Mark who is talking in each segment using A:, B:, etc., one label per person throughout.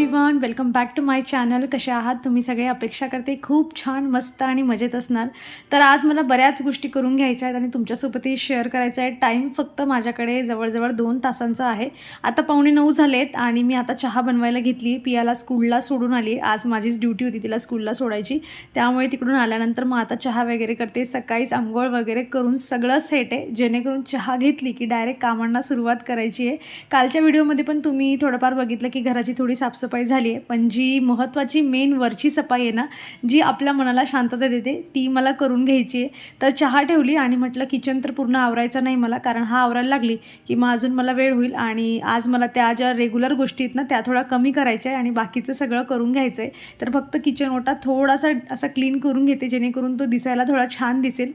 A: Everyone welcome back to my channel कसे आहात? तुम्ही सगळे अपेक्षा करते खूप छान मस्त आणि मजेत असणार. तर आज मला बऱ्याच गोष्टी करून घ्यायच्या आहेत आणि तुमच्यासोबतही शेअर करायचं आहे. टाईम फक्त माझ्याकडे जवळजवळ दोन तासांचा आहे. आता पावणे नऊ झालेत आणि मी आता चहा बनवायला घेतली पियाला स्कूलला सोडून आली आज माझीच ड्युटी होती तिला स्कूलला सोडायची. त्यामुळे तिकडून आल्यानंतर मग आता चहा वगैरे करते. सकाळीच आंघोळ वगैरे करून सगळं सेट आहे. जेणेकरून चहा घेतली की डायरेक्ट कामांना सुरुवात करायची आहे. कालच्या व्हिडिओमध्ये पण तुम्ही थोडंफार बघितलं की घराची थोडी साफसफाई सफाई झाली आहे पण जी महत्त्वाची मेन वरची सफाई आहे ना जी आपल्या मनाला शांतता देते ती मला करून घ्यायची आहे तर चहा ठेवली आणि म्हटलं किचन तर पूर्ण आवरायचं नाही मला कारण हा आवरायला लागली की मग अजून मला वेळ होईल आणि आज मला त्या ज्या रेग्युलर गोष्टी आहेत ना त्या थोडा कमी करायच्या आहे आणि बाकीचं सगळं करून घ्यायचं आहे तर फक्त किचन ओटा थोडासा असा क्लीन करून घेते जेणेकरून तो दिसायला थोडा छान दिसेल.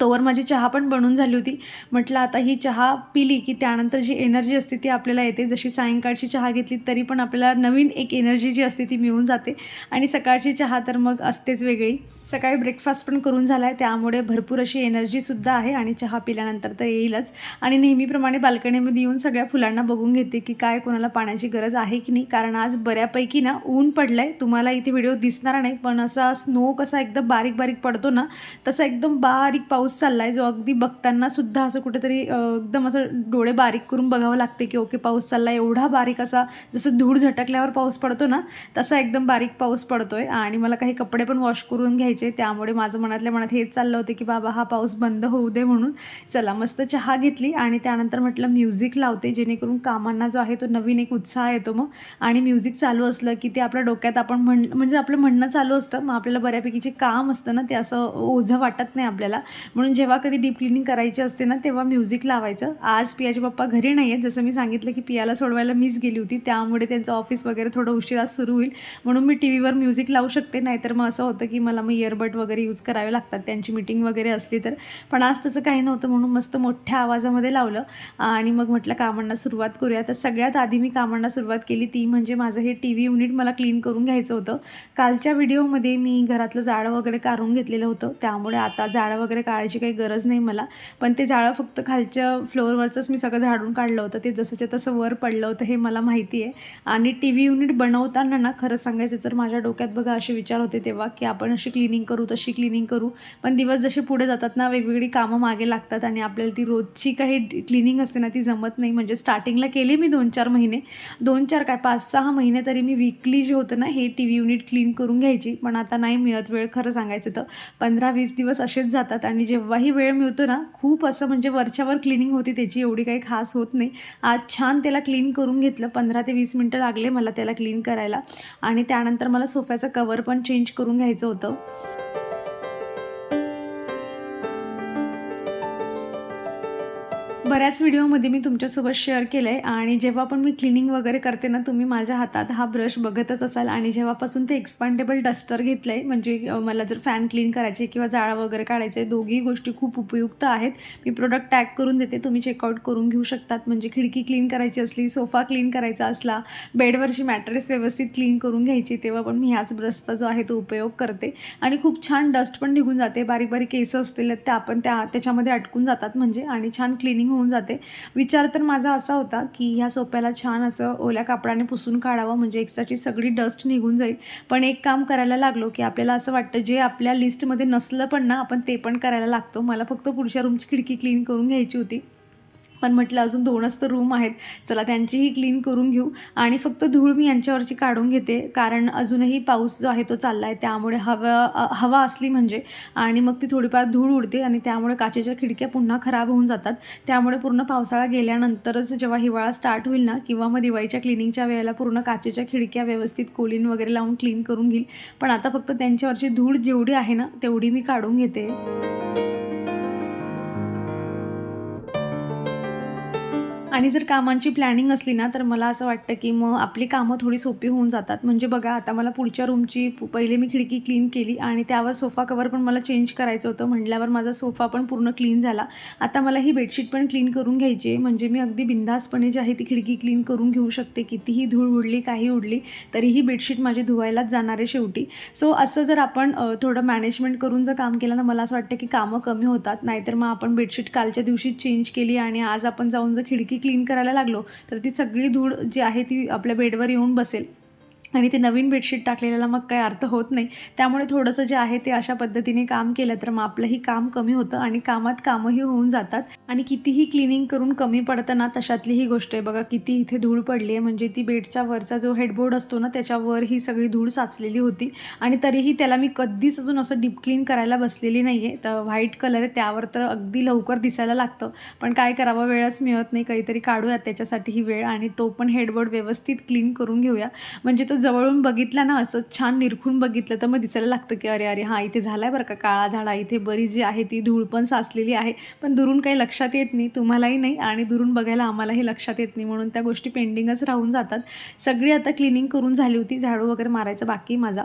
A: तोवर माझी चहा पण बनून झाली होती. म्हटलं आता ही चहा पिली की त्यानंतर जी एनर्जी असते ती आपल्याला येते. जशी सायंकाळची चहा घेतली तरी पण आपल्याला नवीन एक एनर्जी जी असते ती मिळून जाते. आणि सकाळची चहा तर मग असतेच वेगळी. सकाळी ब्रेकफास्ट पण करून झाला आहे त्यामुळे भरपूर अशी एनर्जीसुद्धा आहे आणि चहा पिल्यानंतर तर येईलच. आणि नेहमीप्रमाणे बाल्कनीमध्ये येऊन सगळ्या फुलांना बघून घेते की काय कोणाला पाण्याची गरज आहे की नाही. कारण आज बऱ्यापैकी ना ऊन पडलं आहे तुम्हाला इथे व्हिडिओ दिसणार नाही पण असा स्नो कसा एकदम बारीक बारीक पडतो ना तसा एकदम बारीक पाऊस पाऊस चालला आहे जो अगदी बघताना सुद्धा असं कुठेतरी एकदम असं डोळे बारीक करून बघावं लागते की ओके पाऊस चालला आहे एवढा बारीक असा जसं धूळ झटकल्यावर पाऊस पडतो ना तसा एकदम बारीक पाऊस पडतो आहे आणि मला काही कपडे पण वॉश करून घ्यायचे त्यामुळे माझं मनातल्या मनात हेच चाललं होतं की बाबा हा पाऊस बंद होऊ दे म्हणून चला मस्त चहा घेतली आणि त्यानंतर म्हटलं म्युझिक लावते जेणेकरून कामांना जो आहे तो नवीन एक उत्साह येतो मग. आणि म्युझिक चालू असलं की ते आपल्या डोक्यात आपण म्हण म्हणजे आपलं म्हणणं चालू असतं मग आपल्याला बऱ्यापैकी जे काम असतं ना ते असं ओझं वाटत नाही आपल्याला. म्हणून जेव्हा कधी डीप क्लिनिंग करायची असते ना तेव्हा म्युझिक लावायचं. आज पियाचे पप्पा घरी नाही आहेत जसं मी सांगितलं की पियाला सोडवायला मीच गेली होती. त्यामुळे त्यांचं ऑफिस वगैरे थोडं उशिरा सुरू होईल. म्हणून मी टी व्हीवर म्युझिक लावू शकते. नाहीतर मग असं होतं की मला मग इयरबड वगैरे यूज करावे लागतात. त्यांची मीटिंग वगैरे असली तर. पण आज तसं काही नव्हतं म्हणून मस्त मोठ्या आवाजामध्ये लावलं. आणि मग म्हटलं कामांना सुरुवात करूया. तर सगळ्यात आधी मी कामांना सुरुवात केली. ती म्हणजे माझं हे टी व्ही युनिट मला क्लीन करून घ्यायचं होतं. कालच्या व्हिडिओमध्ये मी घरातलं जाळं वगैरे काढून घेतलेलं होतं. त्यामुळे आता जाळं वगैरे काढायची काही गरज नाही मला. पण ते जाळं फक्त खालच्या फ्लोअरवरचंच मी सगळं झाडून काढलं होतं. ते जसंच्या तसं वर पडलं होतं हे मला माहिती आहे. आणि टी व्ही युनिट बनवताना ना खरं सांगायचं तर माझ्या डोक्यात बघा असे विचार होते तेव्हा की आपण अशी क्लिनिंग करू तशी क्लिनिंग करू. पण दिवस जसे पुढे जातात ना वेगवेगळी कामं मागे लागतात आणि आपल्याला ती रोजची काही क्लिनिंग असते ना ती जमत नाही. म्हणजे स्टार्टिंगला केली मी दोन चार महिने. दोन चार काय पाच सहा महिने तरी मी वीकली जे होतं ना हे टी व्ही युनिट क्लीन करून घ्यायची. पण आता नाही मिळत वेळ खरं सांगायचं तर. पंधरा वीस दिवस असेच जातात आणि जेव्हाही वेळ मिळतो ना खूप असं म्हणजे वरच्यावर क्लिनिंग होती त्याची एवढी काही खास होत नाही. आज छान त्याला क्लीन करून घेतलं पंधरा ते वीस मिनटं लागले मला त्याला क्लीन करायला. आणि त्यानंतर मला सोफ्याचं कवर पण चेंज करून घ्यायचं होतं. बऱ्याच व्हिडिओमध्ये मी तुमच्यासोबत शेअर केलं आहे आणि जेव्हा पण मी क्लिनिंग वगैरे करते ना तुम्ही माझ्या हातात हा ब्रश बघतच असाल आणि जेव्हापासून ते एक्सपांडेबल डस्टर घेतलं आहे म्हणजे मला जर फॅन क्लीन करायचे किंवा जाळं वगैरे काढायचे दोघी गोष्टी खूप उपयुक्त आहेत. मी प्रोडक्ट टॅग करून देते तुम्ही चेकआउट करून घेऊ शकतात. म्हणजे खिडकी क्लीन करायची असली सोफा क्लीन करायचा असला बेडवरची मॅट्रेस व्यवस्थित क्लीन करून घ्यायची तेव्हा पण मी ह्याच ब्रशचा जो आहे तो उपयोग करते. आणि खूप छान डस्ट पण निघून जाते. बारीक बारीक केस असतील त्या आपण त्या त्याच्यामध्ये अटकून जातात म्हणजे आणि छान क्लिनिंग होऊन जाते. विचार तर माझा असा होता की ह्या सोप्याला छान असं ओल्या कापडाने पुसून काढावं म्हणजे एक्स्ट्राची सगळी डस्ट निघून जाईल. पण एक काम करायला लागलो की आपल्याला असं वाटतं जे आपल्या लिस्टमध्ये नसलं पण ना आपण ते पण करायला लागतो. मला फक्त पुढच्या रूमची खिडकी क्लीन करून घ्यायची होती. पण म्हटलं अजून दोनच तर रूम आहेत. चला त्यांचीही क्लीन करून घेऊ. आणि फक्त धूळ मी यांच्यावरची काढून घेते. कारण अजूनही पाऊस जो आहे तो चालला आहे त्यामुळे हवा हवा असली म्हणजे. आणि मग ती थोडीफार धूळ उडते आणि त्यामुळे काचेच्या खिडक्या पुन्हा खराब होऊन जातात. त्यामुळे पूर्ण पावसाळा गेल्यानंतरच जेव्हा हिवाळा स्टार्ट होईल ना किंवा मग दिवाळीच्या क्लिनिंगच्या वेळेला पूर्ण काचेच्या खिडक्या व्यवस्थित कोलिन वगैरे लावून क्लीन करून घेईल. पण आता फक्त त्यांच्यावरची धूळ जेवढी आहे ना तेवढी मी काढून घेते. आणि जर कामांची प्लॅनिंग असली ना तर मला असं वाटतं की मग आपली कामं थोडी सोपी होऊन जातात. म्हणजे बघा आता मला पुढच्या रूमची पहिले मी खिडकी क्लीन केली आणि त्यावर सोफा कवर पण मला चेंज करायचं होतं. म्हटल्यावर माझा सोफा पण पूर्ण क्लीन झाला. आता मला ही बेडशीट पण क्लीन करून घ्यायची आहे. म्हणजे मी अगदी बिंदासपणे जी आहे ती खिडकी क्लीन करून घेऊ शकते. कितीही धूळ उडली काही उडली तरी ही बेडशीट माझी धुवायलाच जाणार आहे शेवटी. सो असं जर आपण थोडं मॅनेजमेंट करून जर काम केलं ना मला असं वाटतं की कामं कमी होतात. नाहीतर मग आपण बेडशीट कालच्या दिवशी चेंज केली आणि आज आपण जाऊन जर खिडकी क्लीन करायला लागलो तर ती सगळी धूळ जी आहे ती आपल्या बेडवर येऊन बसेल. आणि ते नवीन बेडशीट टाकलेल्याला मग काही अर्थ होत नाही. त्यामुळे थोडंसं जे आहे ते अशा पद्धतीने काम केलं तर मग आपलंही काम कमी होतं आणि कामात कामंही होऊन जातात. आणि कितीही क्लिनिंग करून कमी पडतं ना तशातली ही गोष्ट आहे बघा किती इथे धूळ पडली आहे. म्हणजे ती बेडच्या वरचा जो हेडबोर्ड असतो ना त्याच्यावर ही सगळी धूळ साचलेली होती. आणि तरीही त्याला मी कधीच अजून असं डीप क्लीन करायला बसलेली नाही आहे तर व्हाईट कलर आहे त्यावर तर अगदी लवकर दिसायला लागतं. पण काय करावं वेळच मिळत नाही. काहीतरी काढूयात त्याच्यासाठी ही वेळ आणि तो पण हेडबोर्ड व्यवस्थित क्लीन करून घेऊया. म्हणजे तो जवळून बघितलं ना असं छान निरखून बघितलं तर मग दिसायला लागतं की अरे अरे हां इथे झाला आहे बरं का काळा झाडा इथे बरी जी आहे ती धूळ पण साचलेली आहे. पण दुरून काही लक्षात येत नाही तुम्हालाही नाही आणि दुरून बघायला आम्हालाही लक्षात येत नाही म्हणून त्या गोष्टी पेंडिंगच राहून जातात. सगळी आता क्लिनिंग करून झाली होती झाडू वगैरे मारायचं बाकी माझा.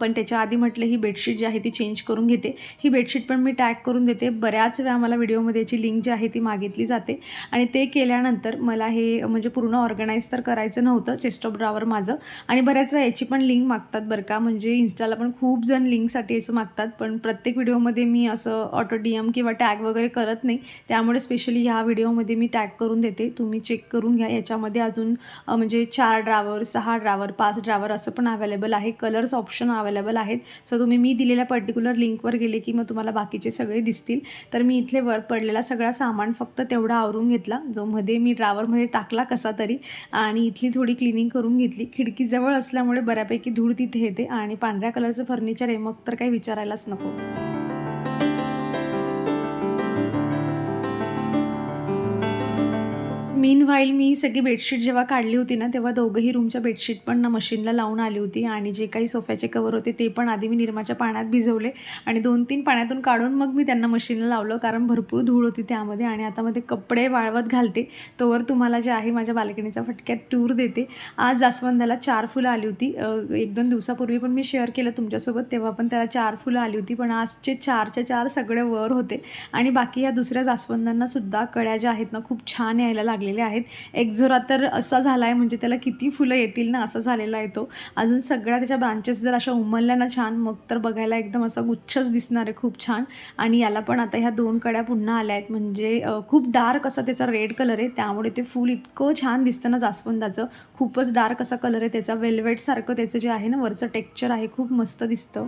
A: पण त्याच्या आधी म्हटलं ही बेडशीट जी आहे ती चेंज करून घेते. ही बेडशीट पण मी टॅग करून देते. बऱ्याच वेळा मला व्हिडिओमध्ये याची लिंक जी आहे ती मागितली जाते. आणि ते केल्यानंतर मला हे म्हणजे पूर्ण ऑर्गनाईज तर करायचं नव्हतं चेस्ट ऑफ ड्रावर माझं. आणि बऱ्याच वेळा याची पण लिंक मागतात बरं का. म्हणजे इन्स्टाला पण खूप जण लिंकसाठी याचं मागतात. पण प्रत्येक व्हिडिओमध्ये मी असं ऑटो डी एम किंवा टॅग वगैरे करत नाही. त्यामुळे स्पेशली ह्या व्हिडिओमध्ये मी टॅग करून देते. तुम्ही चेक करून घ्या. याच्यामध्ये अजून म्हणजे चार ड्रावर सहा ड्रावर पाच ड्रावर असं पण अवेलेबल आहे. कलर्स ऑप्शन अवेलेबल आहेत. सो तुम्ही मी दिलेल्या पर्टिक्युलर लिंकवर गेले की मग तुम्हाला बाकीचे सगळे दिसतील. तर मी इथले वर पडलेला सगळा सामान फक्त तेवढा आवरून घेतला. जो मध्ये मी ड्रावरमध्ये टाकला कसा तरी आणि इथली थोडी क्लिनिंग करून घेतली. खिडकीजवळ असल्यामुळे बऱ्यापैकी धूळ तिथे येते आणि पांढऱ्या कलरचं फर्निचर आहे मग तर काही विचारायलाच नको. मीन व्हाईल मी सगळी बेडशीट जेव्हा काढली होती ना तेव्हा दोघंही रूमच्या बेडशीट पण ना मशीनला लावून आली होती आणि जे काही सोफ्याचे कवर होते ते पण आधी मी निरमाच्या पाण्यात भिजवले आणि दोन तीन पाण्यातून काढून मग मी त्यांना मशीनला लावलं कारण भरपूर धूळ होती त्यामध्ये आणि आता मध्ये कपडे वाळवत घालते. तोवर तुम्हाला जे आहे माझ्या बालकणीचा फटक्यात टूर देते. आज जास्वंदाला चार फुलं आली होती. एक दोन दिवसापूर्वी पण मी शेअर केलं तुमच्यासोबत तेव्हा पण त्याला चार फुलं आली होती. पण आजचे चारच्या चार सगळे वर होते. आणि बाकी ह्या दुसऱ्या जास्वंदांना सुद्धा कळ्या ज्या आहेत ना खूप छान यायला लागलेले आहेत. एक्झोरा तर असा झाला आहे म्हणजे त्याला किती फुलं येतील ना असा झालेला आहे तो. अजून सगळ्या त्याच्या ब्रांचेस जर अशा उमलल्या ना छान मग तर बघायला एकदम असा गुच्छच दिसणार आहे खूप छान. आणि याला पण आता ह्या दोन कड्या पुन्हा आल्या आहेत. म्हणजे खूप डार्क असा त्याचा रेड कलर आहे. त्यामुळे ते फूल इतकं छान दिसतं ना जास्वंदाचं. खूपच डार्क असा कलर आहे त्याचा. वेल्वेटसारखं त्याचं जे आहे ना वरचं टेक्स्चर आहे खूप मस्त दिसतं.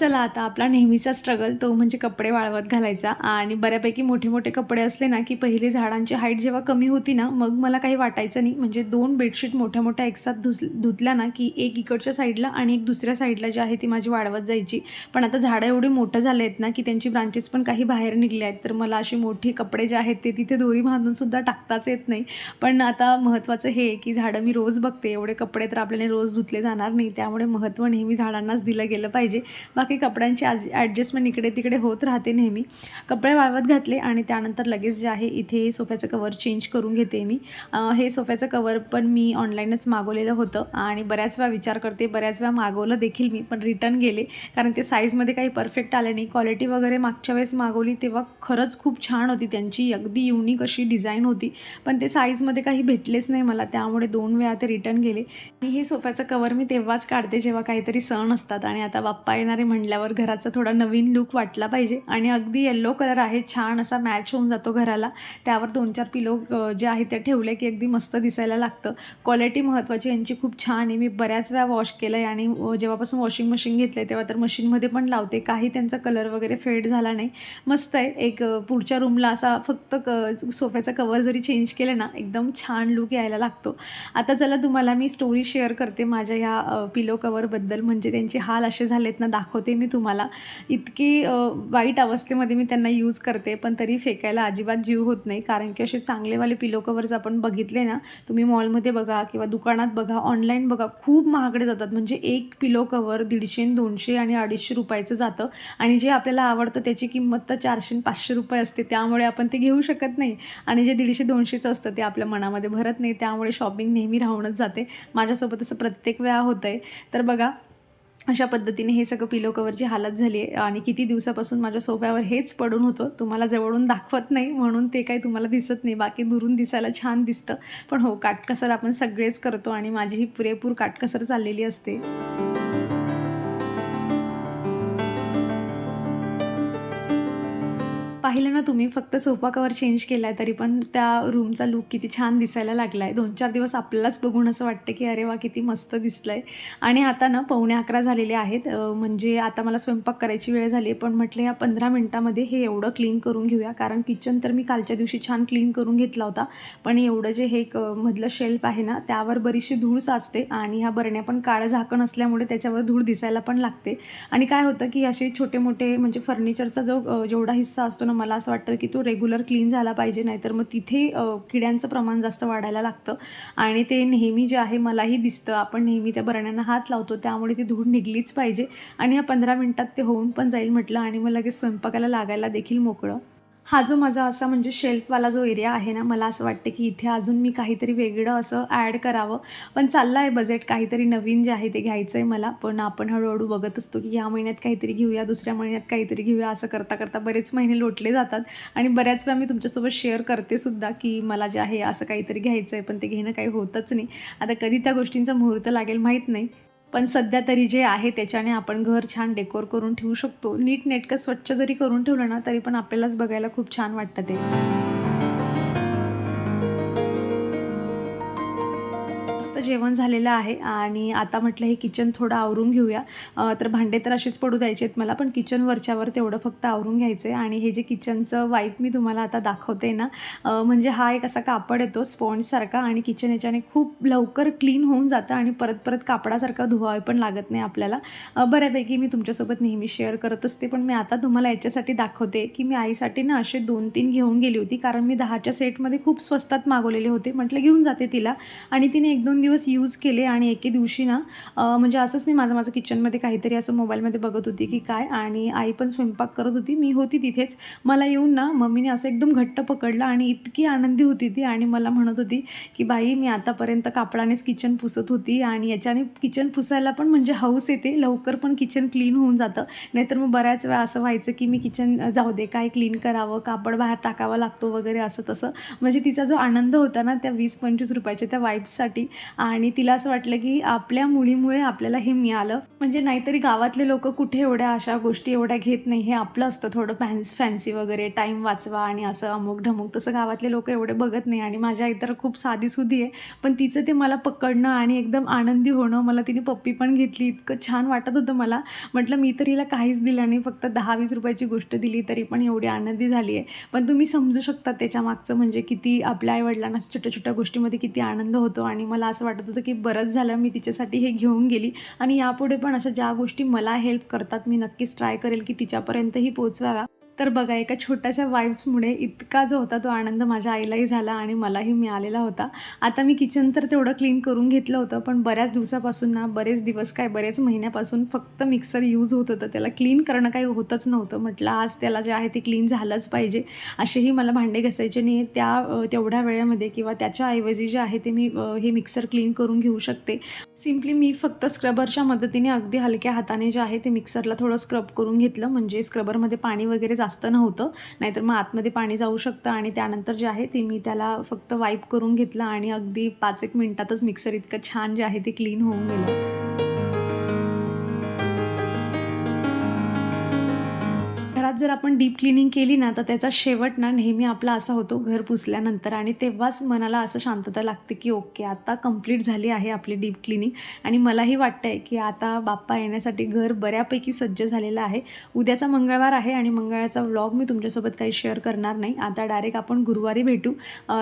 A: चला आता आपला नेहमीचा स्ट्रगल तो म्हणजे कपडे वाळवत घालायचा. आणि बऱ्यापैकी मोठे मोठे कपडे असले ना की पहिले झाडांची हाईट जेव्हा कमी होती ना मग मला काही वाटायचं नाही. म्हणजे दोन बेडशीट मोठ्या मोठ्या एकसाथ धुस धुतल्या ना की एक इकडच्या साईडला आणि एक दुसऱ्या साईडला जी आहे ती माझी वाढवत जायची. पण आता झाडं एवढी मोठं झाले आहेत ना की त्यांची ब्रांचेस पण काही बाहेर निघले आहेत. तर मला अशी मोठी कपडे जे आहेत ते तिथे दोरी बांधून सुद्धा टाकताच येत नाही. पण आता महत्त्वाचं हे आहे की झाडं मी रोज बघते. एवढे कपडे तर आपल्याला रोज धुतले जाणार नाही. त्यामुळे महत्त्व नेहमी झाडांनाच दिलं गेलं पाहिजे. बाकी कपड्यांची आज ॲडजस्टमेंट इकडे तिकडे होत राहते नेहमी. कपडे वाळवत घातले आणि त्यानंतर लगेच जे आहे इथे सोफ्याचं कवर चेंज करून घेते मी. हे सोफ्याचं कवर पण मी ऑनलाईनच मागवलेलं होतं आणि बऱ्याच वेळा विचार करते बऱ्याच वेळा मागवलं देखील मी पण रिटर्न गेले. कारण ते साईजमध्ये काही परफेक्ट आले नाही. क्वालिटी वगैरे मागच्या वेळेस मागवली तेव्हा खरंच खूप छान होती त्यांची. अगदी युनिक अशी डिझाईन होती. पण ते साईजमध्ये काही भेटलेच नाही मला. त्यामुळे दोन वेळा ते रिटर्न गेले. आणि हे सोफ्याचं कवर मी तेव्हाच काढते जेव्हा काहीतरी सण असतात आणि आता बाप्पा येणारे म्हणल्यावर घराचा थोडा नवीन लुक वाटला पाहिजे. आणि अगदी येल्लो कलर आहे छान असा मॅच होऊन जातो घराला. त्यावर दोन चार पिलो जे आहे ते ठेवले की अगदी मस्त दिसायला लागतं. क्वालिटी महत्त्वाची यांची खूप छान आहे. मी बऱ्याच वेळा वॉश केलं आहे आणि जेव्हापासून वॉशिंग मशीन घेतलं आहे तेव्हा तर मशीनमध्ये पण लावते. काही त्यांचा कलर वगैरे फेड झाला नाही. मस्त आहे. एक पुढच्या रूमला असा फक्त क सोफ्याचा कवर जरी चेंज केलं ना एकदम छान लुक यायला लागतो. आता चला तुम्हाला मी स्टोरी शेअर करते माझ्या ह्या पिलो कवरबद्दल म्हणजे त्यांचे हाल असे झालेत ना दाखवते मी तुम्हाला. इतकी वाईट अवस्थेमध्ये मी त्यांना यूज करते पण तरी फेकायला अजिबात जीव होत नाही. कारण की असे चांगलेवाले पिलो कवर्स आपण बघितले ना तुम्ही मॉलमध्ये बघा किंवा दुकानात बघा ऑनलाईन बघा खूप महागडे जातात. म्हणजे एक पिलो कवर दीडशे दोनशे आणि अडीचशे रुपयाचं जातं. आणि जे आपल्याला आवडतं त्याची किंमत तर चारशे पाचशे रुपये असते. त्यामुळे आपण ते घेऊ शकत नाही. आणि जे दीडशे दोनशेचं असतं ते आपल्या मनामध्ये भरत नाही. त्यामुळे शॉपिंग नेहमी राहूनच जाते. माझ्यासोबत असं प्रत्येक वेळा होतं आहे तर बघा अशा पद्धतीने हे सगळं पिलो कवरची हालत झाली आहे. आणि किती दिवसापासून माझ्या सोफ्यावर हेच पडून होतं तुम्हाला जवळून दाखवत नाही म्हणून ते काही तुम्हाला दिसत नाही. बाकी दुरून दिसायला छान दिसतं. पण हो काटकसर आपण सगळेच करतो आणि माझी ही पुरेपूर काटकसर चाललेली असते. पाहिलं ना तुम्ही फक्त सोफा कवर चेंज केला आहे तरी पण त्या रूमचा लुक किती छान दिसायला लागला आहे दोन चार दिवस आपल्यालाच बघून असं वाटतं की अरे वा किती मस्त दिसलं आहे आणि आता ना पावणे अकरा झालेले आहेत. म्हणजे आता मला स्वयंपाक करायची वेळ झाली पण म्हटलं या पंधरा मिनटामध्ये हे एवढं क्लीन करून घेऊया. कारण किचन तर मी कालच्या दिवशी छान क्लीन करून घेतला होता. पण एवढं जे हे एक मधलं शेल्फ आहे ना त्यावर बरीचशी धूळ साचते आणि ह्या बरण्या पण काळं झाकण असल्यामुळे त्याच्यावर धूळ दिसायला पण लागते. आणि काय होतं की असे छोटे मोठे म्हणजे फर्निचरचा जो जेवढा हिस्सा असतो ना मला असं वाटतं की तो रेग्युलर क्लीन झाला पाहिजे नाहीतर मग तिथे किड्यांचं प्रमाण जास्त वाढायला लागतं. आणि ते नेहमी जे आहे मलाही दिसतं. आपण नेहमी त्या बरण्यांना हात लावतो त्यामुळे ती धूळ निघलीच पाहिजे. आणि ह्या पंधरा मिनटात ते होऊन पण जाईल म्हटलं आणि मग लगेच स्वयंपाकाला लागायला देखील मोकळं. हा जो माझा असा म्हणजे शेल्फवाला जो एरिया आहे ना मला असं वाटतं की इथे अजून मी काहीतरी वेगळं असं ॲड करावं. पण चाललं आहे बजेट काहीतरी नवीन जे आहे ते घ्यायचं आहे मला. पण आपण हळूहळू बघत असतो की या महिन्यात काहीतरी घेऊया दुसऱ्या महिन्यात काहीतरी घेऊया असं करता करता बरेच महिने लोटले जातात. आणि बऱ्याच वेळा मी तुमच्यासोबत शेअर करते सुद्धा की मला जे आहे असं काहीतरी घ्यायचं आहे पण ते घेणं काही होतच नाही. आता कधी त्या गोष्टींचा मुहूर्त लागेल माहीत नाही. पण सध्या तरी जे आहे त्याच्याने आपण घर छान डेकोर करून ठेवू शकतो. नीट नेटकं स्वच्छ जरी करून ठेवलं ना तरी पण आपल्यालाच बघायला खूप छान वाटतं ते. जेवण झालेलं आहे आणि आता म्हटलं हे किचन थोडं आवरून घेऊया. तर भांडे तर असेच पडू द्यायचे आहेत मला पण किचन वरच्यावर तेवढं फक्त आवरून घ्यायचं आहे आणि हे जे किचनचं वाईप मी तुम्हाला आता दाखवते ना म्हणजे हा एक असा कापड येतो स्पॉन्जसारखा आणि किचन याच्याने खूप लवकर क्लीन होऊन जातं आणि परत परत कापडासारखा धुवावे पण लागत नाही आपल्याला. बऱ्यापैकी मी तुमच्यासोबत नेहमी शेअर करत असते पण मी आता तुम्हाला याच्यासाठी दाखवते की मी आईसाठी ना असे दोन तीन घेऊन गेली होती कारण मी दहाच्या सेटमध्ये खूप स्वस्तात मागवलेले होते. म्हटलं घेऊन जाते तिला आणि तिने एक दोन दिवस यूज केले आणि एके दिवशी ना म्हणजे असंच मी माझं माझं किचनमध्ये काहीतरी असं मोबाईलमध्ये बघत होती की काय आणि आई पण स्वयंपाक करत होती. मी होती तिथेच. मला येऊन ना मम्मीने असं एकदम घट्ट पकडलं आणि इतकी आनंदी होती ती आणि मला म्हणत होती की बाई मी आतापर्यंत कापडानेच किचन पुसत होती आणि याच्याने किचन पुसायला पण म्हणजे हौस येते. लवकर पण किचन क्लीन होऊन जातं. नाहीतर मग बऱ्याच वेळा असं व्हायचं की मी किचन जाऊ दे काय क्लीन करावं कापड बाहेर टाकावा लागतो वगैरे असं तसं. म्हणजे तिचा जो आनंद होता ना त्या वीस पंचवीस रुपयाच्या त्या वाईप्ससाठी आणि तिला असं वाटलं की आपल्या मुलीमुळे आपल्याला हे मिळालं. म्हणजे नाहीतरी गावातले लोक कुठे एवढ्या अशा गोष्टी एवढ्या घेत नाही. हे आपलं असतं थोडं फॅन्स फॅन्सी वगैरे टाईम वाचवा आणि असं अमुक ढमुक तसं गावातले लोक एवढे बघत नाही आणि माझ्या आई तर खूप साधीसुधी आहे. पण तिचं ते मला पकडणं आणि एकदम आनंदी होणं मला तिने पप्पी पण घेतली. इतकं छान वाटत होतं मला. म्हटलं मी तर हिला काहीच दिलं नाही. फक्त दहा वीस रुपयाची गोष्ट दिली तरी पण एवढी आनंदी झाली आहे. पण तुम्ही समजू शकता त्याच्या मागचं म्हणजे किती आपल्या आईवडिलांना छोट्या छोट्या गोष्टीमध्ये किती आनंद होतो. आणि मला असं वाटतं होतं की बरंच झालं मी तिच्यासाठी हे घेऊन गेली. आणि यापुढे पण अशा ज्या गोष्टी मला हेल्प करतात मी नक्कीच ट्राय करेल की तिच्यापर्यंतही पोचवाव्या तर बघा एका छोट्याशा वाईफ्समुळे इतका जो होता तो आनंद माझ्या आईलाही झाला आणि मलाही मिळालेला होता. आता मी किचन तर तेवढं क्लीन करून घेतलं होतं पण बऱ्याच दिवसापासून ना बरेच दिवस काय बरेच महिन्यापासून फक्त मिक्सर यूज होत होतं. त्याला क्लीन करणं काही होतच नव्हतं. म्हटलं आज त्याला जे आहे ते क्लीन झालंच पाहिजे. असेही मला भांडे घासायचे नाही त्या तेवढ्या वेळेमध्ये किंवा त्याच्याऐवजी जे आहे ते मी हे मिक्सर क्लीन करून घेऊ शकते. सिम्पली मी फक्त स्क्रबरच्या मदतीने अगदी हलक्या हाताने जे आहे ते मिक्सरला थोडं स्क्रब करून घेतलं. म्हणजे स्क्रबरमध्ये पाणी वगैरे जास्त नव्हतं. नाहीतर मग आतमध्ये पाणी जाऊ शकतं आणि त्यानंतर जे आहे ते मी त्याला फक्त वाईप करून घेतलं आणि अगदी पाच एक मिनटातच मिक्सर इतकं छान जे आहे ते क्लीन होऊन गेलं. जर आपण डीप क्लिनिंग केली ना तर त्याचा शेवट ना नेहमी आपला असा होतो घर पुसल्यानंतर. आणि तेव्हाच मनाला असं शांतता लागते की ओके आता कंप्लीट झाली आहे आपली डीप क्लिनिंग. आणि मलाही वाटतं आहे की आता बाप्पा येण्यासाठी घर बऱ्यापैकी सज्ज झालेलं आहे. उद्याचा मंगळवार आहे आणि मंगळवारचा व्लॉग मी तुमच्यासोबत काही शेअर करणार नाही. आता डायरेक्ट आपण गुरुवारी भेटू.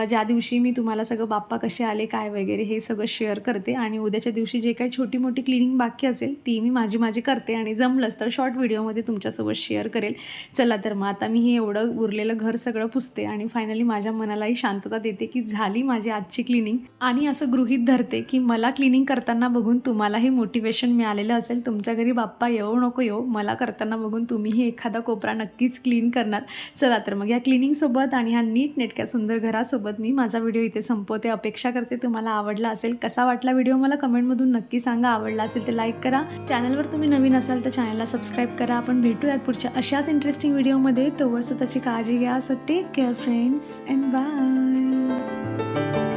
A: ज्या दिवशी मी तुम्हाला सगळं बाप्पा कसे आले काय वगैरे हे सगळं शेअर करते. आणि उद्याच्या दिवशी जे काही छोटी मोठी क्लिनिंग बाकी असेल ती मी माझी माझी करते. आणि जमलंच तर शॉर्ट व्हिडिओमध्ये तुमच्यासोबत शेअर करेल. चला तर मग आता मी हे एवढं उरलेलं घर सगळं पुसते आणि फायनली माझ्या मनालाही शांतता देते की झाली माझी आजची क्लिनिंग आणि असं गृहीत धरते की मला क्लिनिंग करताना बघून तुम्हालाही मोटिवेशन मिळालेलं असेल तुमच्या घरी बाप्पा येऊ नको येऊ मला करताना बघून तुम्हीही एखादा कोपरा नक्कीच क्लीन करणार. चला तर मग या क्लिनिंगसोबत आणि ह्या नीट नेटक्या सुंदर घरासोबत मी माझा व्हिडिओ इथे संपवते. अपेक्षा करते तुम्हाला आवडला असेल कसा वाटला व्हिडिओ मला कमेंटमधून नक्की सांगा. आवडला असेल तर लाईक करा. चॅनलवर तुम्ही नवीन असाल तर चॅनलला सबस्क्राईब करा. आपण भेटूयात पुढच्या अशाच इंटरेस्ट इंटरेस्टिंग व्हिडिओमध्ये तोवर स्वतःची काळजी घ्या. So take care friends and bye